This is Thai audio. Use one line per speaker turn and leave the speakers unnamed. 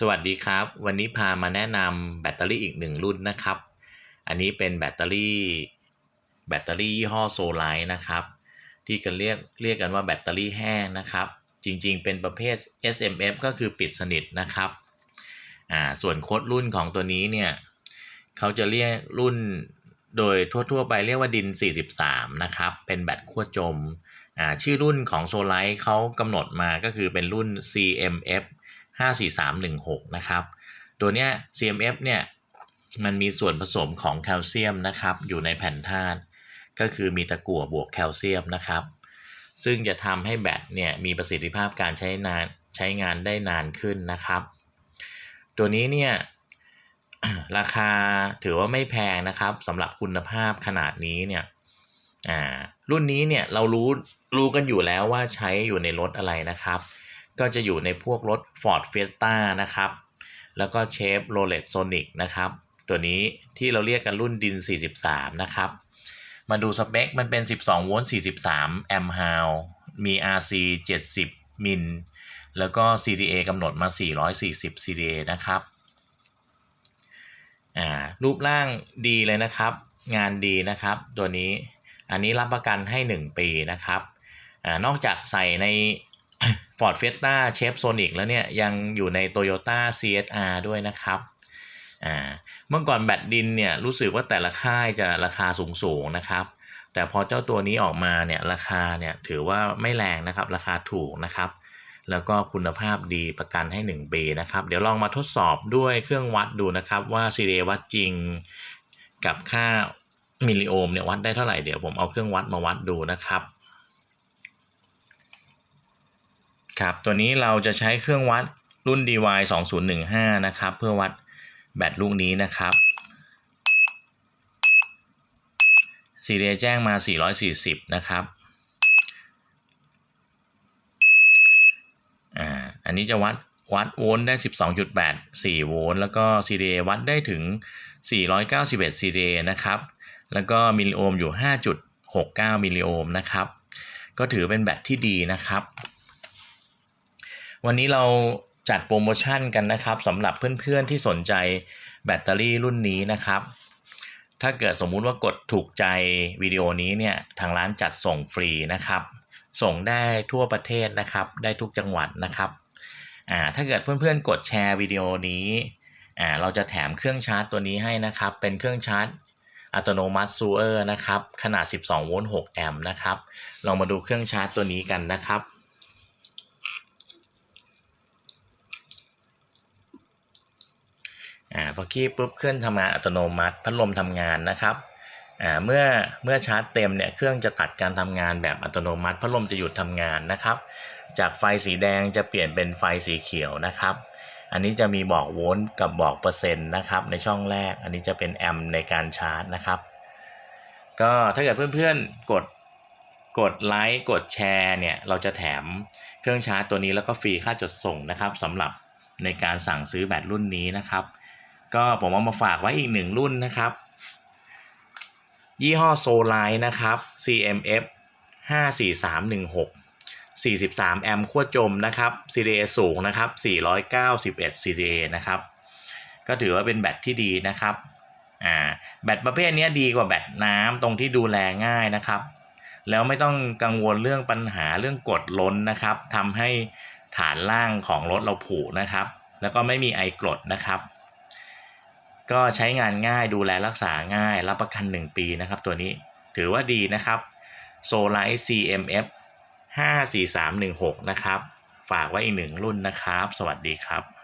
สวัสดีครับ วันนี้พามาแนะนำแบตเตอรี่อีกหนึ่งรุ่นนะครับ อันนี้เป็นแบตเตอรี่แบตเตอรี่ยี่ห้อโซไลท์นะครับ ที่กันเรียกเรียกกันว่าแบตเตอรี่แห้งนะครับ จริงๆ เป็นประเภท SMF ก็คือปิดสนิทนะครับอ่าส่วนโค้ดรุ่นของตัวนี้เนี่ยเขาจะเรียกรุ่นโดยทั่วๆ ไปเรียกว่าดิน 43 นะครับ เป็นแบตขั้วจมอ่าชื่อรุ่นของโซไลท์เขากำหนดมาก็คือเป็นรุ่น CMF 54316 นะครับ ตัวเนี้ย CMF เนี่ยมันมีส่วนผสมของแคลเซียมนะครับ อยู่ในแผ่นธาตุก็คือมีตะกั่วบวกแคลเซียมนะครับ ซึ่งจะทำให้แบตเนี่ยมีประสิทธิภาพการใช้นานใช้งานได้นานขึ้นนะครับ ตัวนี้เนี่ยราคาถือว่าไม่แพงนะครับสำหรับคุณภาพขนาดนี้เนี่ยอ่ารุ่นนี้เนี่ยเรารู้รู้กันอยู่แล้วว่าใช้อยู่ในรถอะไรนะครับ ก็จะอยู่ในพวกรถ Ford Fiesta นะครับ แล้วก็เชฟ Rolex Sonic นะครับ ตัวนี้ที่เราเรียกกันรุ่นดิน 43 นะครับ มาดูสเปค มันเป็น 12 โวลต์ 43 แอมป์ฮาวมี RC 70 มิล แล้วก็ CDA กำหนดมา 440 CDA นะครับ อ่า รูปร่างดีเลยนะครับ งานดีนะครับ ตัวนี้ อันนี้รับประกันให้ 1 ปีนะครับ อ่า นอกจากใส่ใน Ford Fiesta Chef Sonic แล้วเนี่ย ยังอยู่ใน Toyota CSR ด้วยนะครับอ่าเมื่อก่อนแบตดินเนี่ยรู้สึกว่าแต่ละค่ายจะราคาสูงๆนะครับ แต่พอเจ้าตัวนี้ออกมาเนี่ยราคาเนี่ยถือว่าไม่แรงนะครับ ราคาถูกนะครับ แล้วก็คุณภาพดีประกันให้1ปีนะครับ เดี๋ยวลองมาทดสอบด้วยเครื่องวัดดูนะครับ ว่าซีเรวัดจริงกับค่ามิลลิโอห์มเนี่ยวัดได้เท่าไหร่เดี๋ยวผมเอาเครื่องวัดมาวัดดูนะครับ ครับตัวนี้เราจะใช้เครื่องวัดรุ่น DY 2015นะครับเพื่อวัดแบตลูกนี้นะครับซีเรียแจ้งมา 440 นะครับอ่าอันนี้จะวัดวัดโวลต์ได้ 12.84 โวลต์แล้วก็ CDA วัดได้ถึง 491 CDA นะครับแล้วก็มิลลิโอห์มอยู่ 5.69 มิลลิโอห์มนะครับก็ถือเป็นแบตที่ดีนะครับ วันนี้เราจัดโปรโมชั่นกันนะครับสำหรับเพื่อนๆที่สนใจแบตเตอรี่รุ่นนี้นะครับ ถ้าเกิดสมมุติว่ากดถูกใจวิดีโอนี้เนี่ยทางร้านจัดส่งฟรีนะครับ ส่งได้ทั่วประเทศนะครับ ได้ทุกจังหวัดนะครับอ่าถ้าเกิดเพื่อนๆกดแชร์วิดีโอนี้อ่าเราจะแถมเครื่องชาร์จตัวนี้ให้นะครับ เป็นเครื่องชาร์จอัตโนมัติซูเออร์นะครับ ขนาด 12 โวลต์ 6 แอมป์นะครับ ลองมาดูเครื่องชาร์จตัวนี้กันนะครับ อ่าพอขี้ปุ๊บเครื่องทำงานอัตโนมัติ พัดลมทำงานนะครับอ่าเมื่อเมื่อชาร์จเต็มเนี่ยเครื่องจะตัดการทำงานแบบอัตโนมัติ พัดลมจะหยุดทำงานนะครับ จากไฟสีแดงจะเปลี่ยนเป็นไฟสีเขียวนะครับ อันนี้จะมีบอกโวลต์กับบอกเปอร์เซ็นต์นะครับในช่องแรก อันนี้จะเป็นแอมป์ในการชาร์จนะครับ ก็ถ้าเกิดเพื่อนๆกดกดไลค์กดแชร์เนี่ยเราจะแถมเครื่องชาร์จตัวนี้แล้วก็ฟรีค่าจดส่งนะครับสำหรับในการสั่งซื้อแบตรุ่นนี้นะครับ ก็ผมเอามาฝากไว้อีกหนึ่งรุ่นนะครับ ยี่ห้อโซไลท์นะครับ CMF 54316 43 แอมป์ขั้วจมนะครับ CDA สูงนะครับ 491 CDA นะครับ ก็ถือว่าเป็นแบตที่ดีนะครับ อ่า แบตประเภทนี้ดีกว่าแบตน้ำตรงที่ดูแลง่ายนะครับ แล้วไม่ต้องกังวลเรื่องปัญหาเรื่องกดล้นนะครับทำให้ฐานล่างของรถเราผุนะครับ แล้วก็ไม่มีไอกรดนะครับ ก็ใช้งานง่ายดูแลรักษาง่าย รับประกัน 1 ปีนะครับ ตัวนี้ถือว่าดีนะครับ s o l i t e CMF 54316 นะครับ ฝากไว้อีกหนึ่งรุ่นนะครับ สวัสดีครับ